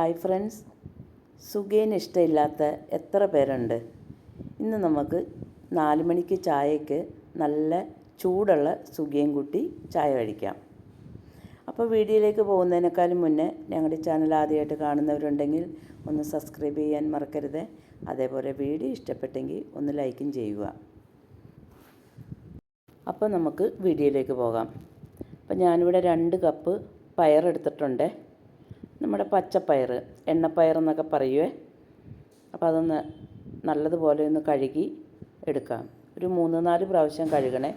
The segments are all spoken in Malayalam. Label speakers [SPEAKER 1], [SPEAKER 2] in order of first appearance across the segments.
[SPEAKER 1] Hi friends. സുഖേന് ഇഷ്ടമില്ലാത്ത എത്ര പേരുണ്ട്? ഇന്ന് നമുക്ക് നാല് മണിക്ക് ചായക്ക് നല്ല ചൂടുള്ള സുഖിയൻ കുട്ടി ചായ കഴിക്കാം. അപ്പോൾ വീഡിയോയിലേക്ക് പോകുന്നതിനേക്കാളും മുന്നേ ഞങ്ങളുടെ ചാനൽ ആദ്യമായിട്ട് കാണുന്നവരുണ്ടെങ്കിൽ ഒന്ന് സബ്സ്ക്രൈബ് ചെയ്യാൻ മറക്കരുത്. അതേപോലെ വീഡിയോ ഇഷ്ടപ്പെട്ടെങ്കിൽ ഒന്ന് ലൈക്കും ചെയ്യുക. അപ്പോൾ നമുക്ക് വീഡിയോയിലേക്ക് പോകാം. അപ്പോൾ ഞാനിവിടെ രണ്ട് കപ്പ് പയറെടുത്തിട്ടുണ്ട് നമ്മുടെ പച്ചപ്പയർ എണ്ണപ്പയർ എന്നൊക്കെ പറയുവേ. അപ്പോൾ അതൊന്ന് നല്ലതുപോലെ ഒന്ന് കഴുകി എടുക്കാം. ഒരു മൂന്ന് നാല് പ്രാവശ്യം കഴുകണേ.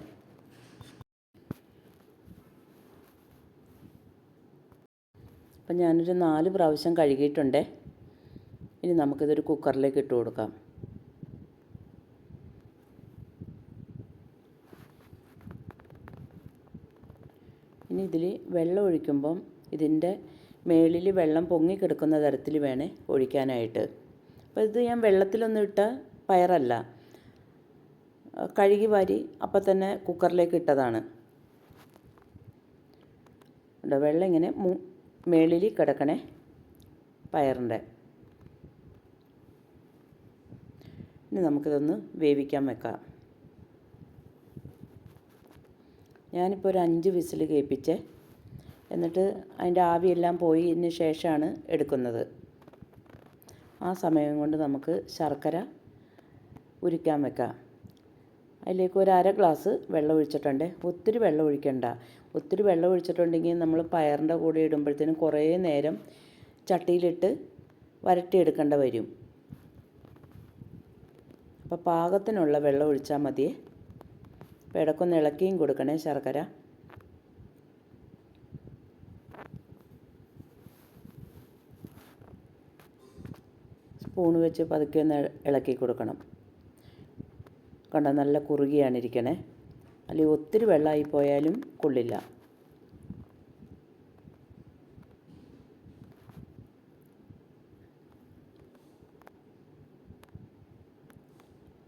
[SPEAKER 1] അപ്പം ഞാനൊരു നാല് പ്രാവശ്യം കഴുകിയിട്ടുണ്ട്. ഇനി നമുക്കിതൊരു കുക്കറിലേക്ക് ഇട്ട് കൊടുക്കാം. ഇനി ഇതിൽ വെള്ളം ഒഴിക്കുമ്പം ഇതിന്റെ മേളിൽ വെള്ളം പൊങ്ങി കിടക്കുന്ന തരത്തിൽ വേണേ ഒഴിക്കാനായിട്ട്. അപ്പോൾ ഇത് ഞാൻ വെള്ളത്തിലൊന്നും ഇട്ട പയറല്ല. കഴുകി വാരി അപ്പം തന്നെ കുക്കറിലേക്ക് ഇട്ടതാണ്. വെള്ളം ഇങ്ങനെ മു മേളിൽ കിടക്കണേ പയറിന്റെ. ഇനി നമുക്കിതൊന്ന് വേവിക്കാൻ വെക്കാം. ഞാനിപ്പോൾ ഒരു അഞ്ച് വിസിൽ കേൾപ്പിച്ചേ. എന്നിട്ട് അതിന്റെ ആവിയെല്ലാം പോയതിന് ശേഷമാണ് എടുക്കുന്നത്. ആ സമയം കൊണ്ട് നമുക്ക് ശർക്കര ഉരുക്കാൻ വെക്കാം. അതിലേക്ക് ഒരു അര ഗ്ലാസ് വെള്ളം ഒഴിച്ചിട്ടുണ്ട്. ഒത്തിരി വെള്ളം ഒഴിക്കണ്ട. ഒത്തിരി വെള്ളം ഒഴിച്ചിട്ടുണ്ടെങ്കിൽ നമ്മൾ പയറിന്റെ കൂടെ ഇടുമ്പോഴത്തേനും കുറേ നേരം ചട്ടിയിലിട്ട് വരട്ടിയെടുക്കേണ്ട വരും. അപ്പോൾ പാകത്തിനുള്ള വെള്ളം ഒഴിച്ചാൽ മതിയേ. അപ്പോൾ ഇടയ്ക്കൊന്ന് ഇളക്കിയും കൊടുക്കണേ ശർക്കര. സ്പൂൺ വെച്ച് പതുക്കെ ഒന്ന് ഇളക്കി കൊടുക്കണം. കണ്ട നല്ല കുറുകിയാണ് ഇരിക്കണേ. അല്ലെങ്കിൽ ഒത്തിരി വെള്ളമായി പോയാലും കൊള്ളില്ല.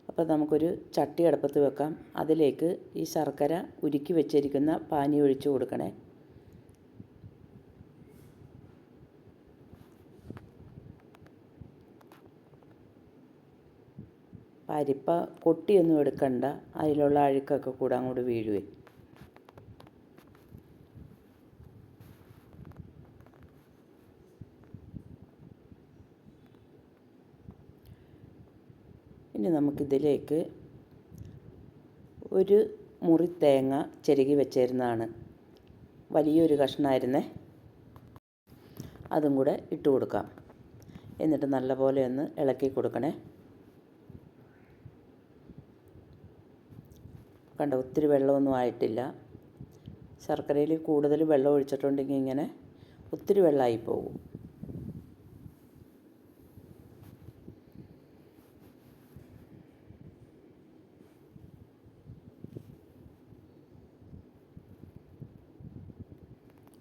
[SPEAKER 1] അപ്പോൾ നമുക്കൊരു ചട്ടി അടുപ്പത്ത് വെക്കാം. അതിലേക്ക് ഈ ശർക്കര ഉരുക്കി വെച്ചിരിക്കുന്ന പാനി ഒഴിച്ചു കൊടുക്കണേ. പരിപ്പ കൊട്ടിയൊന്നും എടുക്കണ്ട. അതിലുള്ള അഴുക്കൊക്കെ കൂടെ അങ്ങോട്ട് വീഴുവേ. ഇനി നമുക്കിതിലേക്ക് ഒരു മുറി തേങ്ങ ചെരുകി വെച്ചിരുന്നതാണ്. വലിയൊരു കഷ്ണമായിരുന്നേ. അതും കൂടെ ഇട്ട് കൊടുക്കാം. എന്നിട്ട് നല്ലപോലെ ഒന്ന് ഇളക്കി കൊടുക്കണേ. കണ്ട ഒത്തിരി വെള്ളമൊന്നും ആയിട്ടില്ല. ശർക്കരയിൽ കൂടുതൽ വെള്ളം ഒഴിച്ചിട്ടുണ്ടെങ്കിൽ ഇങ്ങനെ ഒത്തിരി വെള്ളമായി പോകും.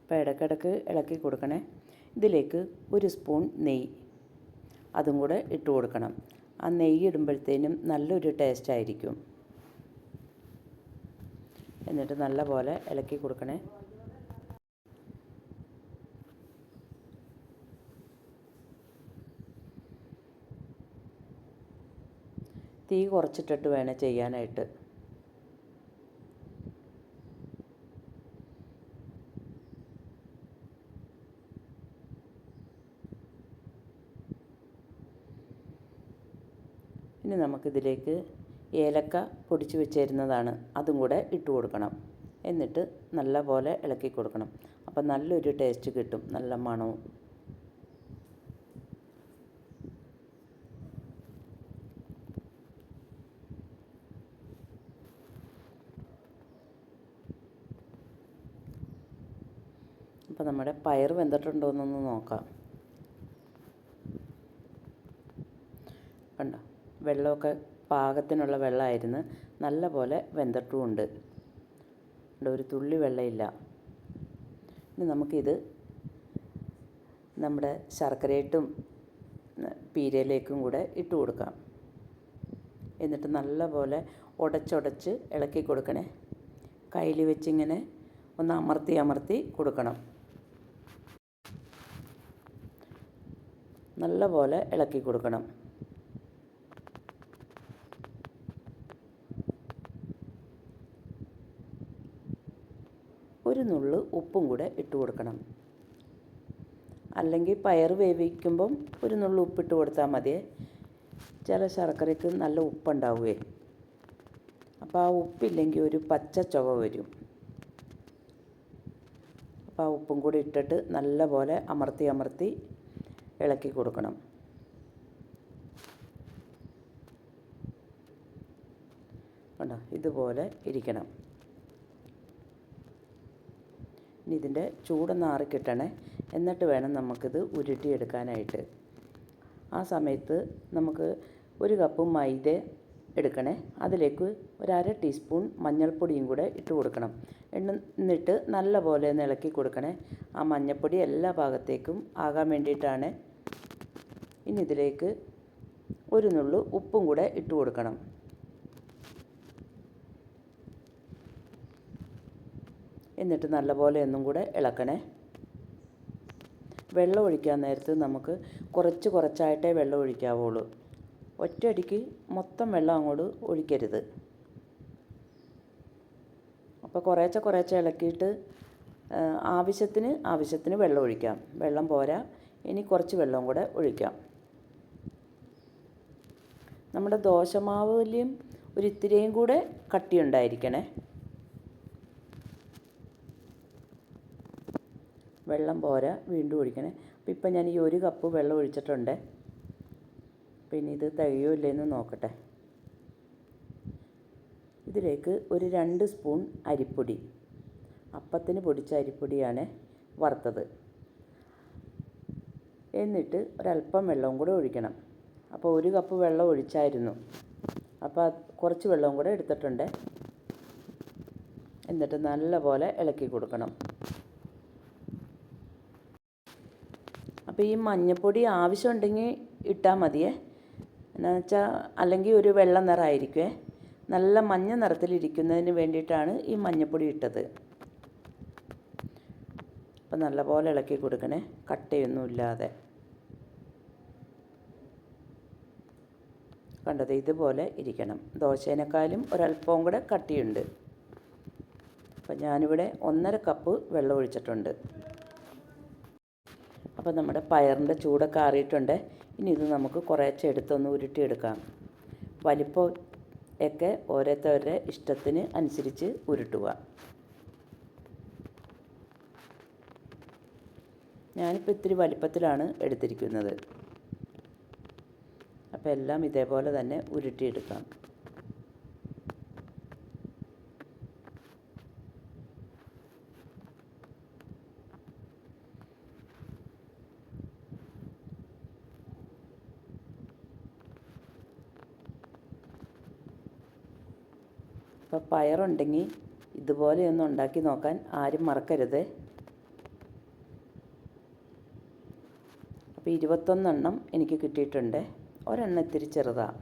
[SPEAKER 1] അപ്പോൾ ഇടയ്ക്കിടയ്ക്ക് ഇളക്കി കൊടുക്കണേ. ഇതിലേക്ക് ഒരു സ്പൂൺ നെയ്യ് അതും കൂടെ ഇട്ട് കൊടുക്കണം. ആ നെയ്യ് ഇടുമ്പോഴത്തേനും നല്ലൊരു ടേസ്റ്റ് ആയിരിക്കും. എന്നിട്ട് നല്ല പോലെ ഇളക്കി കൊടുക്കണേ. തീ കുറച്ചിട്ടിട്ട് വേണം ചെയ്യാനായിട്ട്. ഇനി നമുക്കിതിലേക്ക് ഏലക്ക പൊടിച്ച് വെച്ചിരുന്നതാണ്. അതും കൂടെ ഇട്ട് കൊടുക്കണം. എന്നിട്ട് നല്ല പോലെ ഇളക്കി കൊടുക്കണം. അപ്പം നല്ലൊരു ടേസ്റ്റ് കിട്ടും നല്ല മണവും. അപ്പം നമ്മുടെ പയർ വെന്തിട്ടുണ്ടോ എന്നൊന്ന് നോക്കാം. കണ്ടോ? വെള്ളമൊക്കെ പാകത്തിനുള്ള വെള്ളമായിരുന്നു നല്ല പോലെ വെന്തിട്ടുമുണ്ട് ഒരു തുള്ളി വെള്ളമില്ല ഇനി നമുക്കിത് നമ്മുടെ ശർക്കരയിട്ടും പീരയിലേക്കും കൂടെ ഇട്ട് കൊടുക്കാം. എന്നിട്ട് നല്ല പോലെ ഉടച്ചുടച്ച് ഇളക്കി കൊടുക്കണേ. കയ്യിൽ വെച്ചിങ്ങനെ ഒന്ന് അമർത്തി അമർത്തി കൊടുക്കണം. നല്ലപോലെ ഇളക്കി കൊടുക്കണം. ഒരു നുള്ള് ഉപ്പും കൂടെ ഇട്ട് കൊടുക്കണം. അല്ലെങ്കിൽ പയർ വേവിക്കുമ്പം ഒരു നുള്ളു ഉപ്പിട്ട് കൊടുത്താൽ മതിയേ ചില ശർക്കരയ്ക്ക് നല്ല ഉപ്പുണ്ടാവുകയെ അപ്പോൾ ആ ഉപ്പില്ലെങ്കിൽ ഒരു പച്ച ചുവ വരും. അപ്പോൾ ആ ഉപ്പും കൂടി ഇട്ടിട്ട് നല്ലപോലെ അമർത്തി അമർത്തി ഇളക്കി കൊടുക്കണം. കണ്ടോ? ഇതുപോലെ ഇരിക്കണം. ഇതിന്റെ ചൂടൊന്ന് ആറിക്കിട്ടണേ എന്നിട്ട് വേണം നമുക്കിത് ഉരുട്ടിയെടുക്കാനായിട്ട്. ആ സമയത്ത് നമുക്ക് ഒരു കപ്പ് മൈദ എടുക്കണേ. അതിലേക്ക് ഒരു അര ടീസ്പൂൺ മഞ്ഞൾപ്പൊടിയും കൂടെ ഇട്ട് കൊടുക്കണം. എന്നിട്ട് നല്ല പോലെ ഒന്ന് ഇളക്കി കൊടുക്കണേ. ആ മഞ്ഞൾപ്പൊടി എല്ലാ ഭാഗത്തേക്കും ആകാൻ വേണ്ടിയിട്ടാണ്. ഇനി ഇതിലേക്ക് ഒരു നുള്ളു ഉപ്പും കൂടെ ഇട്ട് കൊടുക്കണം. എന്നിട്ട് നല്ലപോലെ ഒന്നും കൂടെ ഇളക്കണേ. വെള്ളം ഒഴിക്കാൻ നേരത്ത് നമുക്ക് കുറച്ച് കുറച്ചായിട്ടേ വെള്ളം ഒഴിക്കാവുള്ളൂ. ഒറ്റയടിക്ക് മൊത്തം വെള്ളം അങ്ങോട്ട് ഒഴിക്കരുത്. അപ്പോൾ കുറേശ്ശെ കുറേശ്ശെ ഇളക്കിയിട്ട് ആവശ്യത്തിന് ആവശ്യത്തിന് വെള്ളം ഒഴിക്കാം. വെള്ളം പോരാ ഇനി കുറച്ച് വെള്ളം കൂടെ ഒഴിക്കാം. നമ്മുടെ ദോശമാവിലും ഒരു ഇത്തിരിയും കൂടെ കട്ടിയുണ്ടായിരിക്കണേ. വെള്ളം പോരാ വീണ്ടും ഒഴിക്കണേ. അപ്പോൾ ഇപ്പം ഞാൻ ഈ ഒരു കപ്പ് വെള്ളം ഒഴിച്ചിട്ടുണ്ട്. പിന്നെ ഇത് തികയോ ഇല്ലയെന്ന് നോക്കട്ടെ. ഇതിലേക്ക് ഒരു രണ്ട് സ്പൂൺ അരിപ്പൊടി. അപ്പത്തിന് പൊടിച്ച അരിപ്പൊടിയാണ് വറുത്തത്. എന്നിട്ട് ഒരല്പം വെള്ളവും കൂടെ ഒഴിക്കണം. അപ്പോൾ ഒരു കപ്പ് വെള്ളം ഒഴിച്ചായിരുന്നു. അപ്പോൾ കുറച്ച് വെള്ളവും കൂടെ എടുത്തിട്ടുണ്ട്. എന്നിട്ട് നല്ലപോലെ ഇളക്കി കൊടുക്കണം. അപ്പോൾ ഈ മഞ്ഞപ്പൊടി ആവശ്യമുണ്ടെങ്കിൽ ഇട്ടാൽ മതിയേ. എന്നാന്ന് വെച്ചാൽ അല്ലെങ്കിൽ ഒരു വെള്ള നിറമായിരിക്കുമേ നല്ല മഞ്ഞ നിറത്തിലിരിക്കുന്നതിന് വേണ്ടിയിട്ടാണ് ഈ മഞ്ഞപ്പൊടി ഇട്ടത്. അപ്പോൾ നല്ലപോലെ ഇളക്കി കൊടുക്കണേ. കട്ടയൊന്നുമില്ലാതെ കണ്ടത് ഇതുപോലെ ഇരിക്കണം. ദോശേനേക്കാളും ഒരല്പവും കൂടെ കട്ടിയുണ്ട്. അപ്പം ഞാനിവിടെ ഒന്നര കപ്പ് വെള്ളം ഒഴിച്ചിട്ടുണ്ട്. അപ്പോൾ നമ്മുടെ പയറിന്റെ ചൂടൊക്കെ ആറിയിട്ടുണ്ട്. ഇനി ഇത് നമുക്ക് കുറേശ്ശെ എടുത്തൊന്ന് ഉരുട്ടിയെടുക്കാം. വലിപ്പം ഒക്കെ ഓരോരുത്തരുടെ ഇഷ്ടത്തിന് അനുസരിച്ച് ഉരുട്ടുക. ഞാനിപ്പോൾ ഇത്തിരി വലിപ്പത്തിലാണ് എടുത്തിരിക്കുന്നത്. അപ്പോൾ എല്ലാം ഇതേപോലെ തന്നെ ഉരുട്ടിയെടുക്കാം. അപ്പോൾ പയറുണ്ടെങ്കിൽ ഇതുപോലെയൊന്ന് ഉണ്ടാക്കി നോക്കാൻ ആരും മറക്കരുത്. അപ്പോൾ ഇരുപത്തൊന്നെണ്ണം എനിക്ക് കിട്ടിയിട്ടുണ്ട്. ഒരെണ്ണം ഇത്തിരി ചെറുതാണ്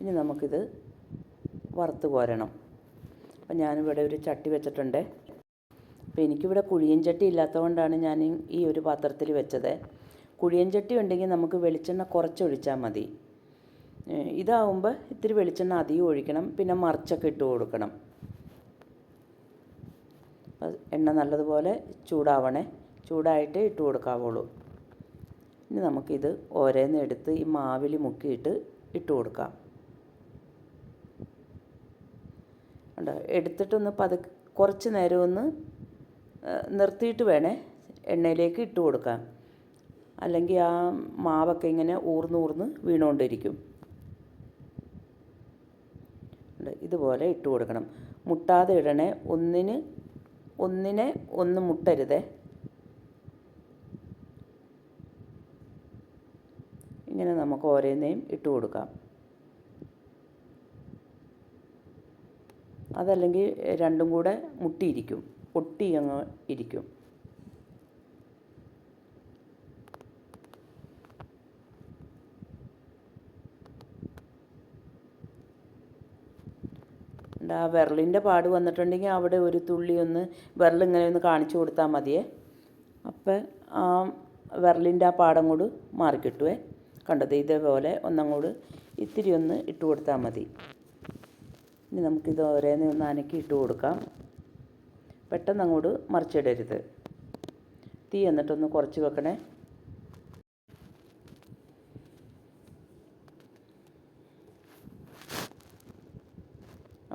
[SPEAKER 1] ഇനി നമുക്കിത് വറുത്ത് കോരണം. അപ്പോൾ ഞാനിവിടെ ഒരു ചട്ടി വെച്ചിട്ടുണ്ട്. അപ്പോൾ എനിക്കിവിടെ കുഴിയൻ ചട്ടി ഇല്ലാത്തതുകൊണ്ടാണ് ഞാൻ ഈ ഒരു പാത്രത്തിൽ വെച്ചത്. കുഴിയൻ ചട്ടി ഉണ്ടെങ്കിൽ നമുക്ക് വെളിച്ചെണ്ണ കുറച്ച് ഒഴിച്ചാൽ മതി. ഇതാവുമ്പോൾ ഇത്തിരി വെളിച്ചെണ്ണ അധികം ഒഴിക്കണം. പിന്നെ മറിച്ചൊക്കെ ഇട്ട് കൊടുക്കണം. എണ്ണ നല്ലതുപോലെ ചൂടാവണേ. ചൂടായിട്ടേ ഇട്ട് കൊടുക്കാവുള്ളൂ. ഇനി നമുക്കിത് ഓരോന്ന് എടുത്ത് ഈ മാവിൽ മുക്കിയിട്ട് ഇട്ട് കൊടുക്കാം. കണ്ടോ? എടുത്തിട്ടൊന്ന് പതുക്കെ കുറച്ച് നേരം ഒന്ന് നിർത്തിയിട്ട് വേണേ എണ്ണയിലേക്ക് ഇട്ട് കൊടുക്കാം അല്ലെങ്കിൽ ആ മാവൊക്കെ ഇങ്ങനെ ഊർന്ന് ഊർന്ന് വീണുകൊണ്ടിരിക്കും ഉണ്ട്. ഇതുപോലെ ഇട്ട് കൊടുക്കണം. മുട്ടാതെ ഇടണേ ഒന്നിന് ഒന്നിനെ ഒന്ന് മുട്ടരുതേ. ഇങ്ങനെ നമുക്ക് ഓരോന്നേയും ഇട്ട് കൊടുക്കാം. അതല്ലെങ്കിൽ രണ്ടും കൂടെ മുട്ടിയിരിക്കും. ഒട്ടി അങ്ങ് ഇരിക്കും ഉണ്ട്. ആ വിരലിന്റെ പാട് വന്നിട്ടുണ്ടെങ്കിൽ അവിടെ ഒരു തുള്ളി ഒന്ന് വിരലിങ്ങനെ ഒന്ന് കാണിച്ചു കൊടുത്താൽ മതിയേ. അപ്പം ആ വിരലിന്റെ ആ പാടം കൂട് മാറിക്കിട്ടുവേ. കണ്ടത് ഇതേപോലെ ഒന്നങ്ങോട് ഇത്തിരി ഒന്ന് ഇട്ട് കൊടുത്താൽ മതി. ഇനി നമുക്കിത് ഓരോന്ന് ഒന്ന് അനക്കി ഇട്ട് കൊടുക്കാം. പെട്ടെന്ന് അങ്ങോട്ട് മറിച്ചിടരുത്. തീ എന്നിട്ടൊന്ന് കുറച്ച് വെക്കണേ.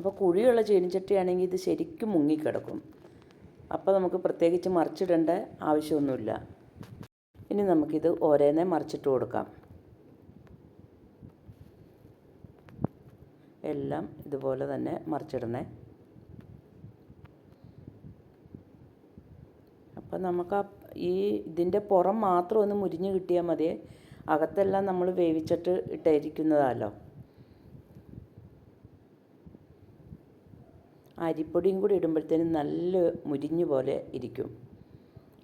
[SPEAKER 1] അപ്പോൾ കുഴിയുള്ള ചീനിച്ചട്ടിയാണെങ്കിൽ ഇത് ശരിക്കും മുങ്ങിക്കിടക്കും. അപ്പോൾ നമുക്ക് പ്രത്യേകിച്ച് മറിച്ചിടേണ്ട ആവശ്യമൊന്നുമില്ല. ഇനി നമുക്കിത് ഓരോന്നേ മറിച്ചിട്ട് കൊടുക്കാം. എല്ലാം ഇതുപോലെ തന്നെ മറിച്ചിടണേ അപ്പം നമുക്ക് ആ ഈ ഇതിന്റെ പുറം മാത്രം ഒന്ന് മുരിഞ്ഞ് കിട്ടിയാൽ മതി. അകത്തെല്ലാം നമ്മൾ വേവിച്ചിട്ട് ഇട്ടായിരിക്കുന്നതാണല്ലോ അരിപ്പൊടിയും കൂടി ഇടുമ്പോഴത്തേനും നല്ല മുരിഞ്ഞു പോലെ ഇരിക്കും.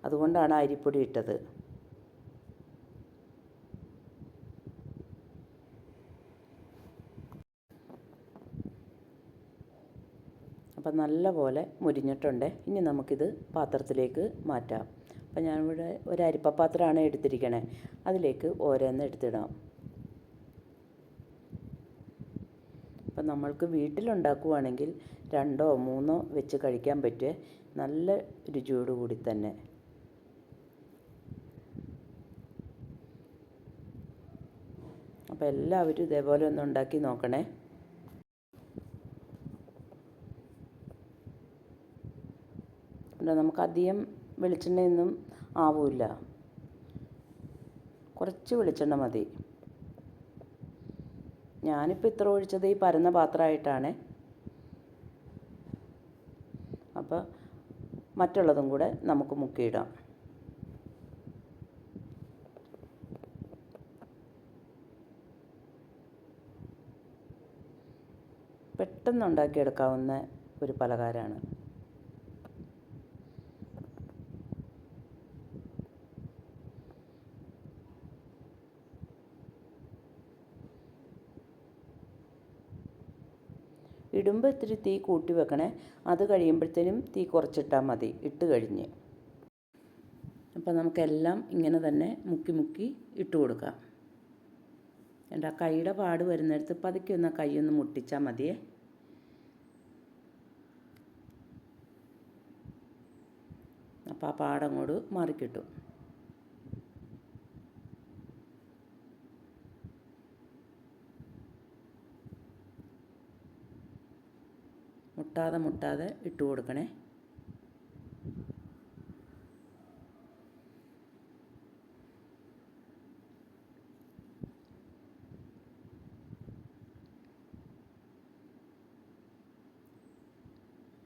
[SPEAKER 1] അതുകൊണ്ടാണ് അരിപ്പൊടി ഇട്ടത്. അപ്പം നല്ല പോലെ മുരിഞ്ഞിട്ടുണ്ട്. ഇനി നമുക്കിത് പാത്രത്തിലേക്ക് മാറ്റാം. അപ്പം ഞാനിവിടെ ഒരു അരിപ്പ പാത്രമാണ് എടുത്തിരിക്കണേ. അതിലേക്ക് ഓരോന്ന് എടുത്തിടാം അപ്പം നമ്മൾക്ക് വീട്ടിലുണ്ടാക്കുവാണെങ്കിൽ രണ്ടോ മൂന്നോ വെച്ച് കഴിക്കാൻ പറ്റിയ നല്ല രുചിയോട് കൂടി തന്നെ. അപ്പോൾ എല്ലാവരും ഇതേപോലെ ഒന്ന് ഉണ്ടാക്കി നോക്കണേ. അല്ല നമുക്ക് അധികം വെളിച്ചെണ്ണയൊന്നും ആവില്ല. കുറച്ച് വെളിച്ചെണ്ണ മതി. ഞാനിപ്പോൾ ഇത്ര ഒഴിച്ചത് ഈ പരന്ന പാത്രമായിട്ടാണ്. അപ്പോൾ മറ്റുള്ളതും കൂടെ നമുക്ക് മുക്കിയിടാം. പെട്ടെന്ന് ഉണ്ടാക്കിയെടുക്കാവുന്ന ഒരു പലഹാരമാണ് ഇടുമ്പോൾ ഇത്തിരി തീ കൂട്ടി വെക്കണേ. അത് കഴിയുമ്പോഴത്തേനും തീ കുറച്ചിട്ടാൽ മതി. ഇട്ട് കഴിഞ്ഞ്. അപ്പോൾ നമുക്കെല്ലാം ഇങ്ങനെ തന്നെ മുക്കി മുക്കി ഇട്ട് കൊടുക്കാം. ആ കൈയുടെ പാട് വരുന്നിടത്ത് പതുക്കെ ഒന്ന് കൈ ഒന്ന് മുട്ടിച്ചാൽ മതിയേ. അപ്പോൾ ആ പാടങ്ങോട് മാറിക്കിട്ടും. മുട്ടാതെ മുട്ടാതെ ഇട്ട് കൊടുക്കണേ.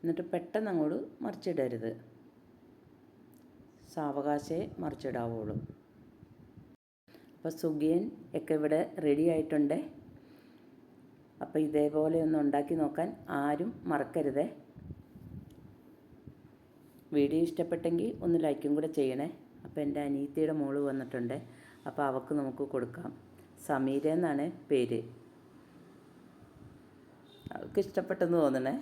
[SPEAKER 1] എന്നിട്ട് പെട്ടെന്ന് അങ്ങോട്ട് മറിച്ചിടരുത്. സാവകാശേ മറിച്ചിടാവുള്ളൂ. അപ്പോൾ സുഖിയൻ ഒക്കെ ഇവിടെ റെഡി ആയിട്ടുണ്ട്. അപ്പോൾ ഇതേപോലെ ഒന്ന് ഉണ്ടാക്കി നോക്കാൻ ആരും മറക്കരുതേ. വീഡിയോ ഇഷ്ടപ്പെട്ടെങ്കിൽ ഒന്ന് ലൈക്കും കൂടെ ചെയ്യണേ. അപ്പോൾ എന്റെ അനീത്തിയുടെ മോൾ വന്നിട്ടുണ്ട്. അപ്പോൾ അവൾക്ക് നമുക്ക് കൊടുക്കാം. സമീര എന്നാണ് പേര്. അവൾക്ക് ഇഷ്ടപ്പെട്ടെന്ന് തോന്നണേ.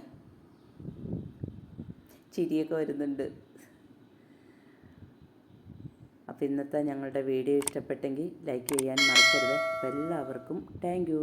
[SPEAKER 1] ചിരിയൊക്കെ വരുന്നുണ്ട്. അപ്പോൾ ഇന്നത്തെ ഞങ്ങളുടെ വീഡിയോ ഇഷ്ടപ്പെട്ടെങ്കിൽ ലൈക്ക് ചെയ്യാൻ മറക്കരുത്. അപ്പോൾ എല്ലാവർക്കും താങ്ക്